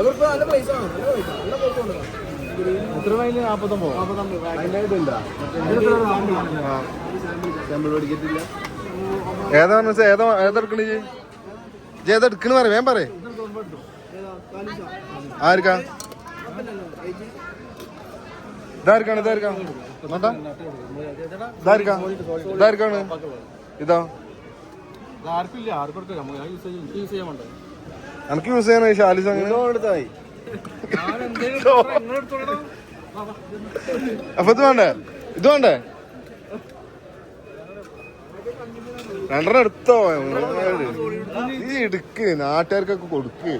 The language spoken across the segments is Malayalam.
അവർക്ക് നല്ല പൈസ ആണ് നല്ല പൈസ നല്ല പൈസ ഉണ്ട്? എത്ര സാമ്പിൾ പഠിക്കത്തില്ല ഏതാണ് മിസ്സേ? ഏതാ ഏതെടുക്കണ ഏതെടുക്കണ പറ വേം പറ ആർക്കാ? ഇതാർക്കാണ് ഇതാർക്കാ? നോട്ടാ. ഇതാർക്കാ? ഇതാർക്കാണ്? ഇതാ. ആർക്കില്ല ആർക്കും ചെയ്യാൻ യൂസ് ചെയ്യാൻ വേണ്ടത് എനിക്ക് യൂസ് ചെയ്യണ ഷാലിസ് അങ്ങനെ? അപ്പൊ ഇത് വേണ്ടേ? ഇത് വേണ്ടേ? രണ്ടെണ്ണം എടുത്തോ? ഈ എടുക്ക് നാട്ടുകാർക്കൊക്കെ കൊടുക്ക്.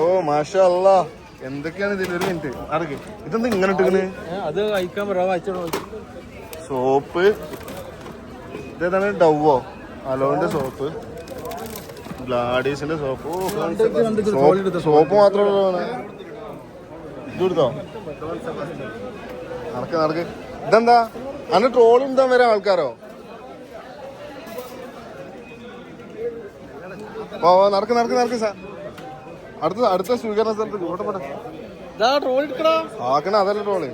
ഓ മാഷാ അല്ലാ എന്തൊക്കെയാണ് ഇതിൽ ഒരു മിനിറ്റ് അടക്ക് ഇതെന്താ ഇങ്ങനെ ഇട്ടിക്കണ് അത് അയക്കാൻ പറയാ വായിച്ചോ സോപ്പ്. ഇതേതാണ് ഡവോ? അലോവിന്റെ സോപ്പ്. ഗ്ലാഡീസിന്റെ സോപ്പ്. സോപ്പ്. മാത്രമാണ് ഇത് ഇതെടുത്തോ നടക്ക് നടക്ക് ഇതെന്താ? അന്ന് ട്രോൾ എന്താ വരെ ആൾക്കാരോ? ഓ ഓ, നടക്ക് നടക്ക് നടക്ക് സാർ. അടുത്ത അടുത്ത സ്വീകരണ സ്ഥലത്ത് ഇങ്ങോട്ട് പോട്ടെ. ഇതാ ആക്കണ അതല്ല ട്രോൾ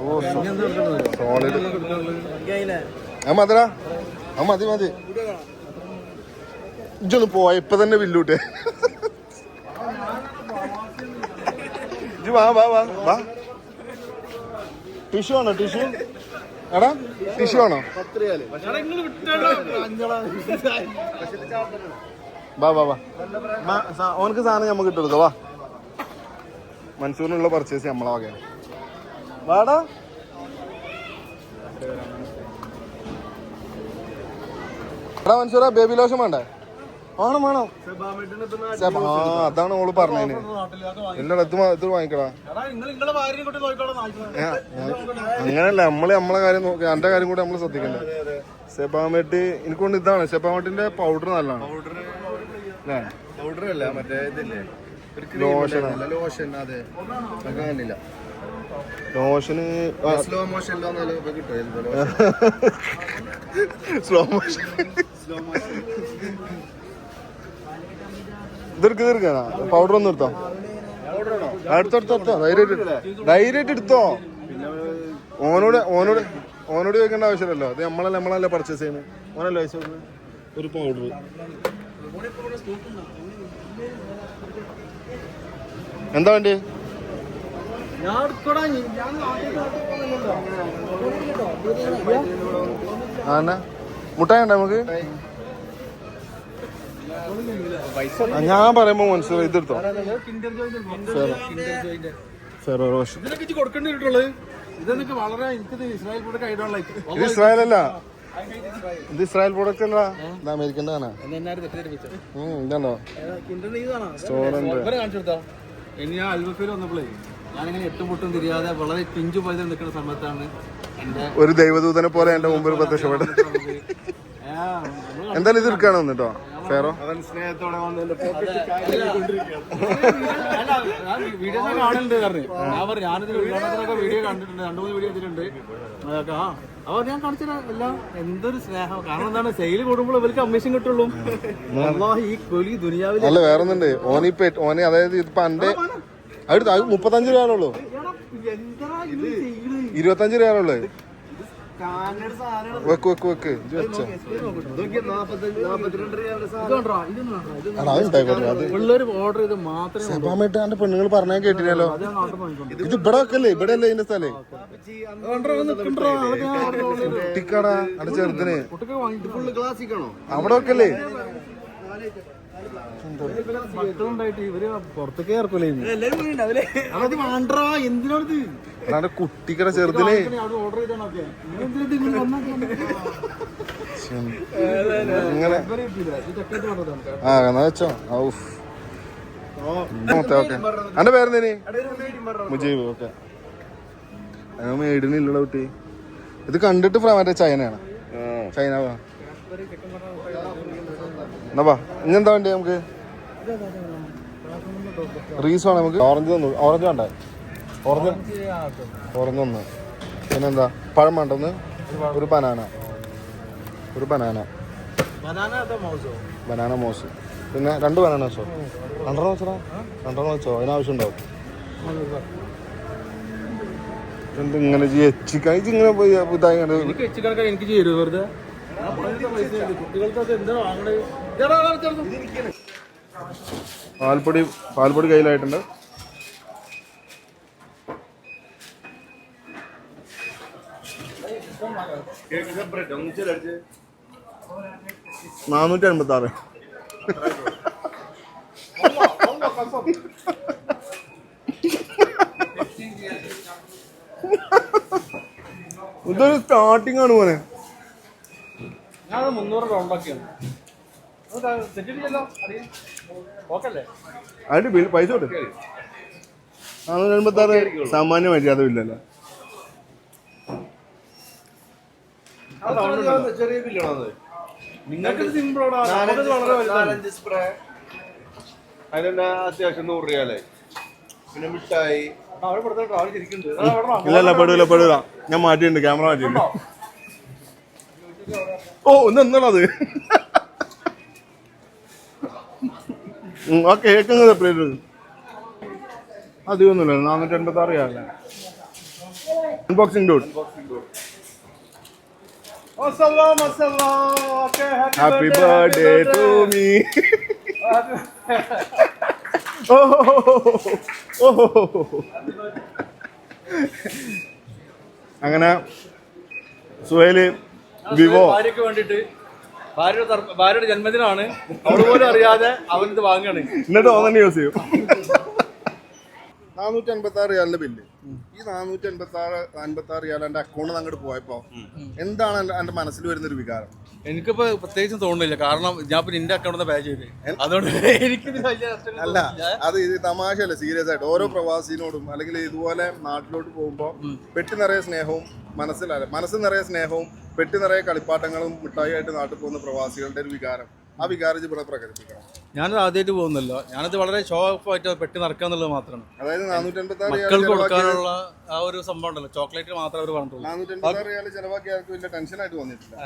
ഓ സോളിഡ് ആ ആ മതി മതി. ഇജൊന്ന് പോയ ഇപ്പൊ തന്നെ വില്ലൂട്ടെ. ഇജ് വാ വാ വാ വാ. ടിഷ്യൂ ആണോ ടിഷ്യൂ? എടാ ടിഷ്യൂ ആണോ? വാ വാ വാ. ഓനക്ക് സാധനം നമുക്ക് ഇട്ടെടുക്കാം വാ. മൻസൂറിനുള്ള പർച്ചേസ് നമ്മളെ വകയാണ് വാടാ. എടാ മൻസൂറാ ബേബി ലോഷൻ വേണ്ടേ? വേണം വേണം സെബ- ആ അതാണ് ഓൾ പറഞ്ഞതിന് ഇല്ലടാ ഇത് വാങ്ങിക്കടാ. അങ്ങനല്ല നമ്മൾ നമ്മളെ കാര്യം നോക്കി എന്റെ കാര്യം കൂടെ നമ്മൾ ശ്രദ്ധിക്കണ്ടേ? സെബാമെട്ട് എനിക്കൊണ്ട് ഇതാണ് സെബാമെട്ടിന്റെ പൗഡർ നല്ലതാണ് പൗഡർ അല്ല മറ്റേ ഇതില്ലേ? ഒരു ലോഷൻ ലോഷൻ അതെ. Lotion slow motion slow motion slow motion ഇതെടുക്ക് ഇതെടുക്കാനാ പൗഡർ ഒന്ന് എടുത്തോ? അടുത്തടുത്തോ ധൈര്യമായിട്ട് ധൈര്യമായിട്ട് എടുത്തോ? ഓനോട് ഓനോട് ഓനോട് ചോദിക്കേണ്ട ആവശ്യമില്ലല്ലോ. അത് നമ്മളല്ല നമ്മളല്ല പർച്ചേസ് ചെയ്യുന്നത് ഓനല്ലേ ഒരു പൗഡർ എന്താ വേണ്ടി? ആ എന്നാ? മുട്ടായി ഉണ്ടോ നമുക്ക്? ഞാൻ പറയുമ്പോ മനസ്സിലായി. ഇതെടുത്തോ. ഫെറോ റോഷൻ ഇത് ഇസ്രായേൽ അല്ല ഇത് ഇസ്രായേൽ പ്രൊഡക്റ്റ് അല്ല. ഇത് അമേരിക്കന്റെ ആണ്. ഇതാണോ ഞാൻ അൽബഫയിൽ വന്നപ്പോഴേ ഞാനിങ്ങനെ എട്ടും പൊട്ടും തിരിയാതെ വളരെ പിഞ്ചു പോയത് നിൽക്കുന്ന സമയത്താണ് ഒരു ദൈവദൂതനെ പോലെ എന്റെ മുമ്പിൽ പ്രത്യക്ഷപ്പെട്ടത്. എന്തായാലും ഇത് എടുക്കാണോ വന്നിട്ടോ ഫെറോ? അവൻ സ്നേഹത്തോടെ വന്ന് എന്റെ അല്ല, ഞാൻ വീഡിയോസ് പറഞ്ഞു. ഞാൻ പറഞ്ഞു ഞാനിത് ഉദ്ഘാടനത്തിനൊക്കെ വീഡിയോ കണ്ടിട്ടുണ്ട്. രണ്ടു മൂന്ന് വീഡിയോ അതൊക്കെ ആ. അവർ ഞാൻ കാണിച്ചുതരാം. എല്ലാം എന്തൊരു സ്നേഹം. കാരണം എന്താണ്? സെയിൽ കൂടുമ്പോൾ ഇവർക്ക് കമ്മീഷൻ കിട്ടുള്ളൂ. അല്ലാഹ് ഈ കൊലി ദുനിയാവിൽ അല്ല വേറെ ഒന്നുണ്ട്. ഓനി പെറ്റ് ഓനി അതായത് ഇപ്പൊ എന്റെ അടുത്ത് മുപ്പത്തഞ്ചു മുപ്പത്തഞ്ച് ഇരുപത്തഞ്ചു സാധനമാണ് വെക്ക് വെക്ക് വെക്ക്. ഓർഡർ ചെയ്ത് മാത്രമേ സെബാമേട്ട് എന്റെ പെണ്ണുങ്ങൾ പറഞ്ഞാൽ കേട്ടില്ലല്ലോ. ഇത് ഇവിടെ വെക്കല്ലേ? ഇവിടെ അല്ലേ ഇതിന്റെ സ്ഥലേ? കുട്ടിക്കാടാ അവിടെ ചെറുതിന്. അവിടെ വെക്കല്ലേ? കുട്ടിക്കട ചെറുതിലേ ഇങ്ങനെ ആ എന്നാ വെച്ചോ. ഔഫ് ഓക്കെ എന്റെ പേരെന്തേനി? മുജീബ് ഓക്കെ. മേടിനില്ലട കുട്ടി. ഇത് കണ്ടിട്ട് മറ്റേ ചൈനയാണ്. ചൈന എന്നാ വാ. വേണ്ടി നമുക്ക്? റീസോ നമുക്ക്. ഓറഞ്ച് തന്നു. ഓറഞ്ച് വേണ്ടേ? ഓറഞ്ച്. ഓറഞ്ച് ഒന്ന് പിന്നെന്താ? പഴം വേണ്ടെന്ന് ഒരു ബനാന. ഒരു ബനാന. ബനാന മൗസോ? പിന്നെ രണ്ട് ബനാന വെച്ചോ. രണ്ടെണ്ണം വെച്ചോ രണ്ടെണ്ണം വെച്ചോ. അതിനാവശ്യം ഉണ്ടാവും എന്ത് ഇങ്ങനെ ചിക്കൻ ഇങ്ങനെ പോയി ഇതായി എനിക്ക് പാൽപ്പൊടി പാൽപ്പൊടി കയ്യിലായിട്ടുണ്ട്. നാനൂറ്റി അൻപത്തി ആറ് ഇതൊരു സ്റ്റാർട്ടിംഗ് ആണ് മോനെ. ഞാനത് മുന്നൂറ് റൗണ്ടാക്കിയാണ് തെറ്റിട്ടില്ലല്ലോ അറിയാം. ഓക്കല്ലേ അതിന്റെ ബിൽ പൈസ കൊടുക്കും. നാനൂറ്റി ആറ് സാമാന്യ മര്യാദ ഇല്ലല്ലോ ചെറിയ ബില്ലാണോ അത് നിങ്ങൾക്ക് സിമ്പിളോടാ വളരെ വലുതാണ്. സ്പ്രേ അത്യാവശ്യം നൂറ് രൂപയല്ലേ? പിന്നെ മിഠായി. ഇല്ല ഇല്ല പെടൂല പെടൂല. ഞാൻ മാറ്റിയിട്ടുണ്ട് ക്യാമറ മാറ്റിയിട്ടുണ്ട്. ഓ ഒന്ന് എന്നുള്ളത് ആ കേക്ക് സെപ്പറേറ്റ് അധികമൊന്നുമില്ല നാനൂറ്റി എൺപത്തി ആറ് രൂപ unboxing dude happy birthday to. Me അങ്ങനെ സുഹേൽ വിവോ. ഭാര്യക്ക് വേണ്ടിട്ട് ഭാര്യയുടെ ഭാര്യയുടെ ജന്മദിനമാണ്. അവൾ പോലും അറിയാതെ അവനിത് വാങ്ങുകയാണ്. എന്നിട്ട് ഓൻ യൂസ് ചെയ്യും നാനൂറ്റി അൻപത്തി ആറ് റിയാലിന്റെ ബില്ല്. ഈ നാനൂറ്റി അൻപത്തി ആറ് അൻപത്തി ആറ് റിയാൽ എന്റെ അക്കൗണ്ട് അങ്ങോട്ട് പോയപ്പോ എന്താണ് എന്റെ- മനസ്സിൽ വരുന്ന ഒരു വികാരം? എനിക്കിപ്പോ പ്രത്യേകിച്ചും തോന്നുന്നില്ല. കാരണം ഞാൻ പിന്നെ എന്റെ അക്കൗണ്ടിൽ നിന്ന് പേ ചെയ്ത് അതുകൊണ്ട് എനിക്ക് അല്ല. അത് ഇത് തമാശയല്ല സീരിയസ് ആയിട്ട്. ഓരോ പ്രവാസിനോടും അല്ലെങ്കിൽ ഇതുപോലെ നാട്ടിലോട്ട് പോകുമ്പോൾ പെട്ടി നിറയെ സ്നേഹവും മനസ്സിലല്ല മനസ്സിൽ നിറയെ സ്നേഹവും പെട്ടി നിറയെ കളിപ്പാട്ടങ്ങളും മിഠായിയായിട്ട് നാട്ടിൽ പോകുന്ന പ്രവാസികളുടെ ഒരു വികാരം. ആ വികാരം ഇവിടെ പ്രകടിപ്പിക്കണം. ഞാനത് ആദ്യമായിട്ട് പോകുന്നില്ല. ഞാനത് വളരെ ഷോ ഓഫ് ആയിട്ട് പെട്ടി നടക്കുക എന്നുള്ളത് മാത്രമാണ്. അതായത് മക്കൾക്ക് കൊടുക്കാനുള്ള ആ ഒരു സംഭവം ഉണ്ടല്ലോ. ചോക്ലേറ്റ് മാത്രമേ അവർ പറഞ്ഞിട്ടുള്ളൂ. നാനൂറ്റി അൻപത്തി ചിലവാക്കി ആൾക്ക് വലിയ ടെൻഷനായിട്ട് തോന്നിയിട്ടില്ല.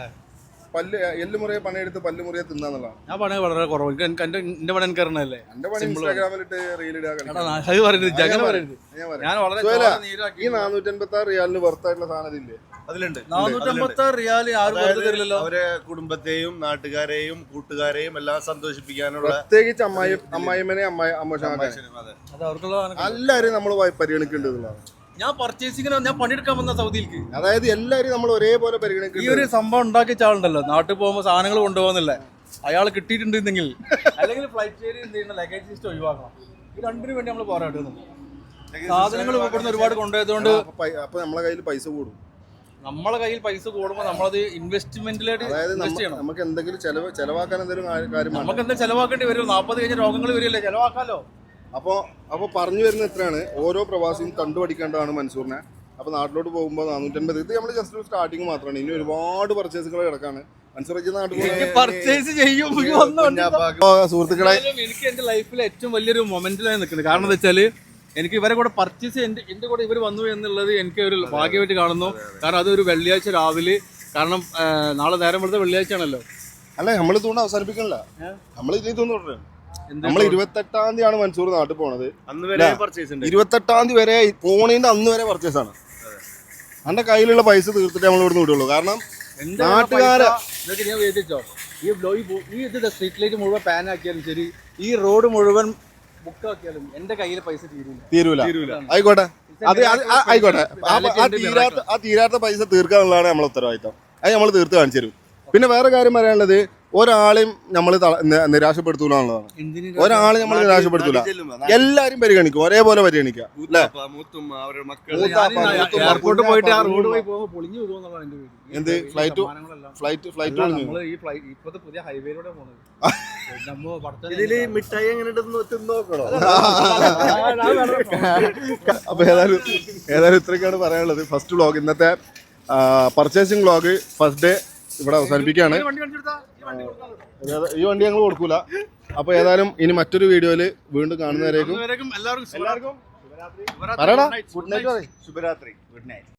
പല്ല് എല്ലുമുറിയെ പണിയെടുത്ത് പല്ലുമുറിയെ തിന്നാന്നുള്ളതാണ് ഞാൻ പണി വളരെ കുറവ്. എനിക്ക് എന്റെ എന്റെ പണി എനിക്ക് അറിയണല്ലേ എന്റെ പണി ഇൻസ്റ്റാഗ്രാമിലിട്ട്. എടാ, ഞാൻ വളരെ ഈ നാനൂറ്റി അൻപത്തി ആറ് റിയാലിന് വർത്തായിട്ടുള്ള സാധനം ഇതില്ലേ? അതിലുണ്ട്. റിയാൽ ആരും വെറുതെ തരില്ലല്ലോ അവരെ കുടുംബത്തെയും നാട്ടുകാരെയും കൂട്ടുകാരെയും എല്ലാം സന്തോഷിപ്പിക്കാനുള്ള പ്രത്യേകിച്ച് അമ്മായി അമ്മായിമ്മനെ അമ്മായി അമ്മശാക്കാനെ അതെ. അത് അവർക്കുള്ള നമ്മൾ ഞാൻ പർച്ചേസിങ്ങിന് ഞാൻ പണിയെടുക്കാൻ വന്ന സൗദിയിലേക്ക് അതായത് എല്ലാവരും നമ്മൾ ഒരേപോലെ ഈ പരിഗണിക്കേണ്ടത് ഒരു സംഭവം ഉണ്ടാക്കി ആളുണ്ടല്ലോ. നാട്ടിൽ പോകുമ്പോൾ സാധനങ്ങൾ കൊണ്ടുപോകുന്നില്ല? അയാൾ കിട്ടിയിട്ടുണ്ടെങ്കിൽ അല്ലെങ്കിൽ ഫ്ലൈറ്റ് ലഗേജ് സിസ്റ്റം ഒഴിവാക്കണം. ഈ രണ്ടിനു വേണ്ടി നമ്മൾ പോരാടുന്നു. സാധനങ്ങൾ ഇവിടുന്ന് ഒരുപാട് കൊണ്ടുപോയതുകൊണ്ട് അപ്പൊ പൈ- അപ്പൊ നമ്മളെ കയ്യിൽ പൈസ കൂടും. നമ്മളെ കയ്യിൽ പൈസ കൂടുമ്പോൾ നമ്മളത് ഇൻവെസ്റ്റ്മെന്റിലായിട്ട് ഇൻവെസ്റ്റ് ചെയ്യണം. നമുക്ക് എന്തെങ്കിലും ചെലവ് ചെലവാക്കാൻ എന്തെങ്കിലും കാര്യമാണ് കാര്യം നമുക്ക് എന്താ ചെലവാക്കേണ്ടി വരും. നാൽപ്പത് കഴിഞ്ഞ രോഗങ്ങൾ വരില്ലേ ചെലവാക്കാലോ. അപ്പൊ അപ്പൊ പറഞ്ഞു വരുന്ന എത്രയാണ് ഓരോ പ്രവാസിയും കണ്ടുപഠിക്കേണ്ടതാണ് മൻസൂറിനെ. അപ്പൊ നാട്ടിലോട്ട് പോകുമ്പോൾ നാനൂറ്റൻപത് ഇത് നമ്മൾ ജസ്റ്റ് ഒരു സ്റ്റാർട്ടിങ് മാത്രമാണ് ഇനി ഒരുപാട് പർച്ചേസുകൾ കിടക്കാണ്. സുഹൃത്തുക്കളെ. എനിക്ക് എന്റെ ലൈഫിൽ ഏറ്റവും വലിയൊരു മൊമെന്റിലാണ് നിൽക്കുന്നത്. കാരണം എന്താ വെച്ചാൽ എനിക്ക് ഇവരെ കൂടെ പർച്ചേസ് എന്റെ എന്റെ കൂടെ ഇവർ വന്നു എന്നുള്ളത് എനിക്ക് ഒരു ഭാഗ്യമായിട്ട് കാണുന്നു. കാരണം അതൊരു വെള്ളിയാഴ്ച രാവിലെ. കാരണം നാളെ നേരം വെളുത്ത വെള്ളിയാഴ്ച ആണല്ലോ അല്ല നമ്മൾ ഇതുകൊണ്ട് അവസാനിപ്പിക്കണില്ല. നമ്മൾ ഇതിൽ തോന്നുന്നു നമ്മൾ ഇരുപത്തെട്ടാം തീയതിയാണ് മൻസൂർ നാട്ടിൽ പോണത്. അന്ന് വരെ പർച്ചേസ് ഉണ്ട്. ഇരുപത്തെട്ടാം തീയതി വരെ പോണേന്റെ അന്ന് വരെ പർച്ചേസ് ആണ്. എന്റെ കയ്യിലുള്ള പൈസ തീർത്തിട്ട് നമ്മൾ ഇവിടുന്ന് വിടുള്ളൂ. കാരണം നാട്ടുകാരെ ഞാൻ വേദിച്ചോ ഈ ഈ ഈ ഇത് സ്ട്രീറ്റ് ലൈറ്റ് മുഴുവൻ പാൻ ആക്കിയാലും ശരി ഈ റോഡ് മുഴുവൻ എന്റെ കയ്യിൽ പൈസ തീരൂല. തീരൂല. ആയിക്കോട്ടെ. അത് ആ- ആയിക്കോട്ടെ. ആ തീരാത്ത ആ തീരാത്ത പൈസ തീർക്കാനുള്ളതാണ് നമ്മൾ നമ്മളെ ഉത്തരവാദിത്തം അത് നമ്മൾ തീർത്ത് കാണിച്ചു തരും. പിന്നെ വേറെ കാര്യം പറയാനുള്ളത് ഒരാളെയും നമ്മൾ നിരാശപ്പെടുത്തൂല എന്നുള്ളതാണ് എന്തിനു ഒരാളെ നമ്മൾ നിരാശപ്പെടുത്തൂല എല്ലാരും പരിഗണിക്കും ഒരേപോലെ പരിഗണിക്കുക മൂത്താപ്പ, പോയിട്ട് ആ റോഡ് പോയി പോകുമ്പോൾ പൊളിഞ്ഞു എന്ത് ഫ്ലൈറ്റ് ഫ്ലൈറ്റ് ഫ്ലൈറ്റ് ഒളിഞ്ഞു ഈ ഫ്ലൈറ്റ് ഇപ്പത്തെ പുതിയ ഹൈവേയിലൂടെ പോണത് നമ്മ പടച്ചോനെ ഇതിൽ മിഠായി എങ്ങനെ തിന്നോക്കണോ അപ്പൊ ഏതായാലും ഏതായാലും ഇത്രയൊക്കെയാണ് പറയാനുള്ളത് ഫസ്റ്റ് വ്ളോഗ് ഇന്നത്തെ പർച്ചേസിംഗ് വ്ളോഗ് ഫസ്റ്റ് ഡേ ഇവിടെ അവസാനിപ്പിക്കുകയാണ്. ഈ വണ്ടി ഞങ്ങൾ കൊടുക്കൂല. അപ്പൊ ഏതായാലും ഇനി മറ്റൊരു വീഡിയോയിൽ വീണ്ടും കാണുന്നവരേക്കും എല്ലാവർക്കും പറയടാ ഗുഡ് നൈറ്റ് ശുഭരാത്രി ഗുഡ് നൈറ്റ്